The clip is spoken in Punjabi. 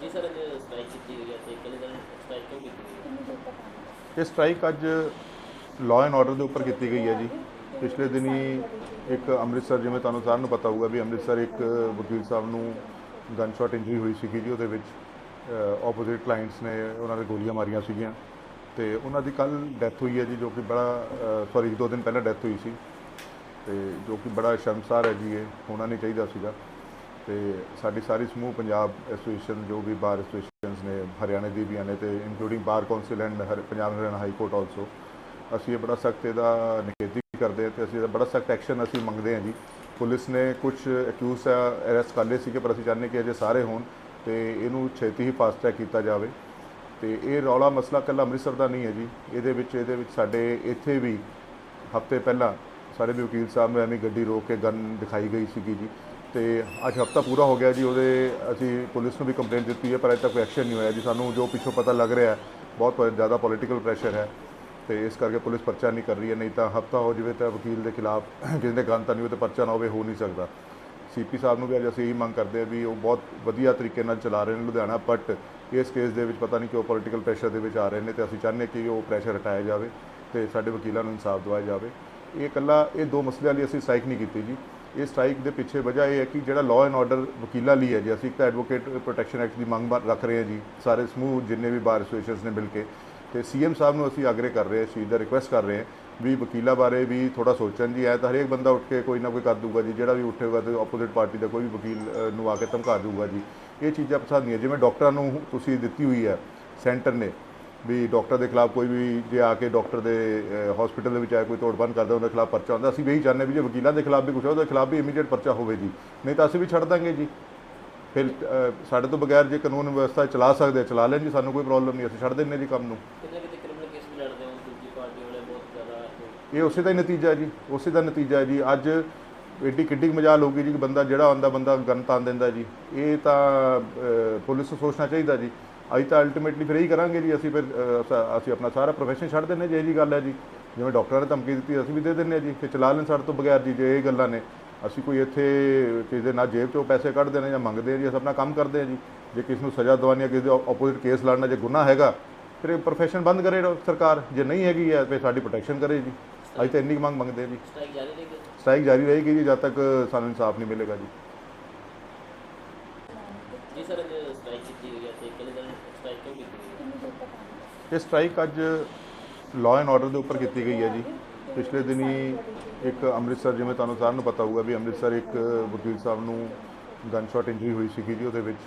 ਜੀ ਸਰ ਅੱਜ ਸਟ੍ਰਾਈਕ ਕੀਤੀ ਗਈ ਹੈ ਤੇ ਕਿੰਨੇ ਦਿਨ ਸਟ੍ਰਾਈਕ ਕਿਉਂ ਕੀਤੀ ਗਈ ਹੈ? ਇਹ ਸਟ੍ਰਾਈਕ ਅੱਜ ਲਾਅ ਐਂਡ ਆਰਡਰ ਦੇ ਉੱਪਰ ਕੀਤੀ ਗਈ ਹੈ ਜੀ। ਪਿਛਲੇ ਦਿਨੀ ਇੱਕ ਅੰਮ੍ਰਿਤਸਰ ਜਿਵੇਂ ਤੁਹਾਨੂੰ ਸਾਰਿਆਂ ਨੂੰ ਪਤਾ ਹੋਊਗਾ ਵੀ ਅੰਮ੍ਰਿਤਸਰ ਇੱਕ ਵਕੀਲ ਸਾਹਿਬ ਨੂੰ ਗਨ ਸ਼ਾਟ ਇੰਜਰੀ ਹੋਈ ਸੀਗੀ ਜੀ ਉਹਦੇ ਵਿੱਚ ਆਪੋਜ਼ਿਟ ਕਲਾਇੰਟਸ ਨੇ ਉਹਨਾਂ ਦੇ ਗੋਲੀਆਂ ਮਾਰੀਆਂ ਸੀਗੀਆਂ। ਤੇ ਉਹਨਾਂ ਦੀ ਕੱਲ ਡੈਥ ਹੋਈ ਹੈ ਜੀ ਜੋ ਕਿ ਬੜਾ ਸੌਰੀ ਦੋ ਦਿਨ ਪਹਿਲਾਂ ਡੈਥ ਹੋਈ ਸੀ। ਤੇ ਜੋ ਕਿ ਬੜਾ ਸ਼ਰਮਸਾਰ ਹੈ ਜੀ ਇਹ ਹੋਣਾ ਨਹੀਂ ਚਾਹੀਦਾ ਸੀਗਾ। ਤੇ ਸਾਡੀ ਸਾਰੀ ਸਮੂਹ ਪੰਜਾਬ ਐਸੋਸੀਏਸ਼ਨ ਜੋ ਵੀ ਬਾਰ ਐਸੋਸੀਏਸ਼ਨਸ ਨੇ, ਹਰਿਆਣੇ ਦੀ ਵੀ ਨੇ ਤੇ including bar council and Har, Punjab Haryana high court also ਅਸੀਂ ਇਹ ਬੜਾ ਸਖਤ ਇਹਦਾ ਨਿਖੇਧੀ ਕਰਦੇ ਹਾਂ ਤੇ ਅਸੀਂ ਇਹਦਾ ਬੜਾ ਸਖਤ ਐਕਸ਼ਨ ਅਸੀਂ ਮੰਗਦੇ ਹਾਂ ਜੀ। ਪੁਲਿਸ ਨੇ ਕੁਝ ਅਕਿਊਜ਼ ਅਰੈਸਟ ਕਰ ਲਏ ਸੀਗੇ, ਪਰ ਅਸੀਂ ਚਾਹੁੰਦੇ ਕਿ ਅਜੇ ਸਾਰੇ ਹੋਣ ਤੇ ਇਹਨੂੰ ਛੇਤੀ ਹੀ ਫਾਸਟ ਟਰੈਕ ਕੀਤਾ ਜਾਵੇ। ਤੇ ਇਹ ਰੌਲਾ ਮਸਲਾ ਕੱਲਾ ਅੰਮ੍ਰਿਤਸਰ ਦਾ ਨਹੀਂ ਹੈ ਜੀ। ਇਹਦੇ ਵਿੱਚ ਇਹਦੇ ਵਿੱਚ ਸਾਡੇ ਇੱਥੇ ਵੀ ਹਫ਼ਤੇ ਪਹਿਲਾਂ ਸਾਡੇ ਵੀ ਵਕੀਲ ਸਾਹਿਬ ਨੂੰ ਐਵੇਂ ਗੱਡੀ ਰੋਕ ਕੇ ਗਨ ਦਿਖਾਈ ਗਈ ਸੀਗੀ ਜੀ। ਤੇ ਅੱਜ ਹਫਤਾ ਪੂਰਾ ਹੋ ਗਿਆ ਜੀ, ਉਹਦੇ ਅਸੀਂ ਪੁਲਿਸ ਨੂੰ ਵੀ ਕੰਪਲੇਂਟ ਦਿੱਤੀ ਹੈ, ਪਰ ਅਜੇ ਤੱਕ ਕੋਈ ਐਕਸ਼ਨ ਨਹੀਂ ਹੋਇਆ ਜੀ। ਸਾਨੂੰ ਜੋ ਪਿੱਛੋਂ ਪਤਾ ਲੱਗ ਰਿਹਾ ਹੈ, ਬਹੁਤ ਜ਼ਿਆਦਾ ਪੋਲੀਟੀਕਲ ਪ੍ਰੈਸ਼ਰ ਹੈ ਤੇ ਇਸ ਕਰਕੇ ਪੁਲਿਸ ਪਰਚਾ ਨਹੀਂ ਕਰ ਰਹੀ ਹੈ। ਨਹੀਂ ਤਾਂ ਹਫਤਾ ਹੋ ਜਾਵੇ ਤਾਂ ਵਕੀਲ ਦੇ ਖਿਲਾਫ ਜਿਹਦੇ ਗਨ ਤਾਂ ਨਹੀਂ ਹੋਵੇ ਤਾਂ ਪਰਚਾ ਨਾ ਹੋਵੇ, ਹੋ ਨਹੀਂ ਸਕਦਾ। ਸੀਪੀ ਸਾਹਿਬ ਨੂੰ ਵੀ ਅੱਜ ਅਸੀਂ ਇਹੀ ਮੰਗ ਕਰਦੇ ਹਾਂ ਵੀ ਉਹ ਬਹੁਤ ਵਧੀਆ ਤਰੀਕੇ ਨਾਲ ਚਲਾ ਰਹੇ ਨੇ ਲੁਧਿਆਣਾ ਬਟ ਇਸ ਕੇਸ ਦੇ ਵਿੱਚ ਪਤਾ ਨਹੀਂ ਕਿਉਂ ਪੋਲੀਟੀਕਲ ਪ੍ਰੈਸ਼ਰ ਦੇ ਵਿੱਚ ਆ ਰਹੇ ਨੇ ਤੇ ਅਸੀਂ ਚਾਹੁੰਦੇ ਕਿ ਉਹ ਪ੍ਰੈਸ਼ਰ ਹਟਾਇਆ ਜਾਵੇ ਤੇ ਸਾਡੇ ਵਕੀਲਾਂ ਨੂੰ ਇਨਸਾਫ ਦਿਵਾਇਆ ਜਾਵੇ। ਇਹ ਇਕੱਲਾ, ਇਹ ਦੋ ਮਸਲਿਆਂ ਲਈ ਅਸੀਂ ਸਾਈਕ ਨਹੀਂ ਕੀਤੀ ਜੀ। ਇਹ ਸਟ੍ਰਾਈਕ ਦੇ ਪਿੱਛੇ ਵਜ੍ਹਾ ਇਹ ਹੈ ਕਿ ਜਿਹੜਾ ਲਾਅ ਐਂਡ ਆਰਡਰ ਵਕੀਲਾਂ ਲਈ ਹੈ ਜੀ, ਅਸੀਂ ਇੱਕ ਤਾਂ ਐਡਵੋਕੇਟ ਪ੍ਰੋਟੈਕਸ਼ਨ ਐਕਟ ਦੀ ਮੰਗ ਰੱਖ ਰਹੇ ਹਾਂ ਜੀ, ਸਾਰੇ ਸਮੂਹ ਜਿੰਨੇ ਵੀ ਬਾਰ ਐਸੋਸੀਏਸ਼ਨਸ ਨੇ ਮਿਲ ਕੇ। ਤੇ ਸੀਐਮ ਸਾਹਿਬ ਨੂੰ ਅਸੀਂ ਆਗਰੇ ਕਰ ਰਹੇ ਹਾਂ ਚੀਜ਼ ਦਾ ਰਿਕੁਐਸਟ ਕਰ ਰਹੇ ਹਾਂ ਵੀ ਵਕੀਲਾਂ ਬਾਰੇ ਵੀ ਥੋੜਾ ਸੋਚਣ ਜੀ। ਐ ਤਾਂ ਹਰੇਕ ਬੰਦਾ ਉੱਠ ਕੇ ਕੋਈ ਨਾ ਕੋਈ ਕਰ ਦੂਗਾ ਜੀ, ਜਿਹੜਾ ਵੀ ਉੱਠੇਗਾ ਤੇ ਆਪੋਜ਼ਿਟ ਪਾਰਟੀ ਦਾ ਕੋਈ ਵੀ ਵਕੀਲ ਨੂੰ ਆ ਕੇ ਧਮਕਾ ਦੂਗਾ ਜੀ। ਇਹ ਚੀਜ਼ਾਂ ਪਸੰਦ ਨਹੀਂ ਹੈ। ਜਿਵੇਂ ਡਾਕਟਰਾਂ ਨੂੰ ਤੁਸੀਂ ਦਿੱਤੀ ਹੋਈ ਹੈ, ਸੈਂਟਰ ਨੇ ਵੀ ਡਾਕਟਰ ਦੇ ਖਿਲਾਫ ਕੋਈ ਵੀ ਜੇ ਆ ਕੇ ਡਾਕਟਰ ਦੇ ਹਸਪੀਟਲ ਦੇ ਵਿੱਚ ਆ ਕੋਈ ਤੋੜਬੰਦ ਕਰਦਾ ਉਹਦੇ ਖਿਲਾਫ ਪਰਚਾ ਹੁੰਦਾ ਅਸੀਂ ਵੀ ਚਾਹੁੰਦੇ ਵੀ ਜੇ ਵਕੀਲਾਂ ਦੇ ਖਿਲਾਫ ਵੀ ਹੈ ਉਹਦੇ ਖਿਲਾਫ ਵੀ ਇਮੀਡੀਏਟ ਪਰਚਾ ਹੋਵੇ ਜੀ। ਨਹੀਂ ਤਾਂ ਅਸੀਂ ਵੀ ਛੱਡ ਦਾਂਗੇ ਜੀ। ਫਿਰ ਸਾਡੇ ਤੋਂ ਬਗੈਰ ਜੇ ਕਾਨੂੰਨ ਵਿਵਸਥਾ ਚਲਾ ਸਕਦੇ ਚਲਾ ਲੈਣ ਜੀ ਸਾਨੂੰ ਕੋਈ ਪ੍ਰੋਬਲਮ ਨਹੀਂ ਅਸੀਂ ਛੱਡ ਦਿੰਦੇ ਜੀ ਕੰਮ ਨੂੰ। ਹੋ? ਇਹ ਉਸੇ ਦਾ ਹੀ ਨਤੀਜਾ ਹੈ ਜੀ ਉਸੇ ਦਾ ਨਤੀਜਾ ਹੈ ਜੀ। ਅੱਜ ਏਡੀ ਕਿੱਡੀ ਮਜਾਲ ਹੋਊਗੀ ਜੀ ਕਿ ਬੰਦਾ ਜਿਹੜਾ ਆਉਂਦਾ ਬੰਦਾ ਗਨ ਤਾਨ ਦਿੰਦਾ ਜੀ। ਇਹ ਤਾਂ ਪੁਲਿਸ ਨੂੰ ਸੋਚਣਾ ਚਾਹੀਦਾ ਜੀ। ਅਸੀਂ ਤਾਂ ਅਲਟੀਮੇਟਲੀ ਫਿਰ ਇਹੀ ਕਰਾਂਗੇ ਜੀ ਅਸੀਂ ਫਿਰ ਅਸ- ਆਪਣਾ ਸਾਰਾ ਪ੍ਰੋਫੈਸ਼ਨ ਛੱਡ ਦਿੰਦੇ ਜੇ ਇਹ ਜੀ ਗੱਲ ਹੈ ਜੀ। ਜਿਵੇਂ ਡਾਕਟਰਾਂ ਨੇ ਧਮਕੀ ਦਿੱਤੀ ਅਸੀਂ ਵੀ ਦੇ ਹਾਂ ਜੀ। ਕਿ ਚਲਾ ਲੈਣ ਸਾਡੇ ਤੋਂ ਬਗੈਰ ਜੀ ਜੇ ਇਹ ਗੱਲਾਂ ਨੇ ਅਸੀਂ ਕੋਈ ਇੱਥੇ ਕਿਸੇ ਦੇ ਨਾਲ ਜੇਬ ਚੋਂ ਪੈਸੇ ਕੱਢਦੇ ਨੇ ਜਾਂ ਮੰਗਦੇ ਜੀ ਅਸੀਂ ਆਪਣਾ ਕੰਮ ਕਰਦੇ ਹਾਂ ਜੀ। ਜੇ ਕਿਸੇ ਨੂੰ ਸਜ਼ਾ ਦਵਾਉਣੀ ਹੈ ਕਿਸੇ ਦੇ ਆਪੋਜ਼ਿਟ ਕੇਸ ਲੜਨਾ ਜੇ ਗੁਨਾਹ ਹੈਗਾ ਫਿਰ ਇਹ ਪ੍ਰੋਫੈਸ਼ਨ ਬੰਦ ਕਰੇ ਸਰਕਾਰ। ਜੇ ਨਹੀਂ ਹੈਗੀ ਹੈ ਫਿਰ ਸਾਡੀ ਪ੍ਰੋਟੈਕਸ਼ਨ ਕਰੇ ਜੀ। ਅਸੀਂ ਤਾਂ ਇੰਨੀ ਮੰਗ ਮੰਗਦੇ ਜੀ। ਸਟ੍ਰਾਈਕ ਜਾਰੀ ਰਹੇਗੀ। ਸਟ੍ਰਾਈਕ ਜਾਰੀ ਰਹੇਗੀ ਜੀ ਜਦ ਤੱਕ ਸਾਨੂੰ ਇਨਸਾਫ ਨਹੀਂ ਮਿਲੇਗਾ ਜੀ। ਜੀ ਸਰ ਅੱਜ ਸਟ੍ਰਾਈਕ ਕੀਤੀ ਗਈ ਹੈ ਤੇ ਕਿੰਨੇ ਦਿਨ ਸਟ੍ਰਾਈਕ ਕਿਉਂ ਕੀਤੀ ਗਈ ਹੈ? ਇਹ ਸਟ੍ਰਾਈਕ ਅੱਜ ਲਾਅ ਐਂਡ ਆਰਡਰ ਦੇ ਉੱਪਰ ਕੀਤੀ ਗਈ ਹੈ ਜੀ। ਪਿਛਲੇ ਦਿਨੀ ਇੱਕ ਅੰਮ੍ਰਿਤਸਰ ਜਿਵੇਂ ਤੁਹਾਨੂੰ ਸਾਰਿਆਂ ਨੂੰ ਪਤਾ ਹੋਊਗਾ ਵੀ ਅੰਮ੍ਰਿਤਸਰ ਇੱਕ ਵਕੀਲ ਸਾਹਿਬ ਨੂੰ ਗਨ ਸ਼ਾਟ ਇੰਜਰੀ ਹੋਈ ਸੀਗੀ ਜੀ ਉਹਦੇ ਵਿੱਚ।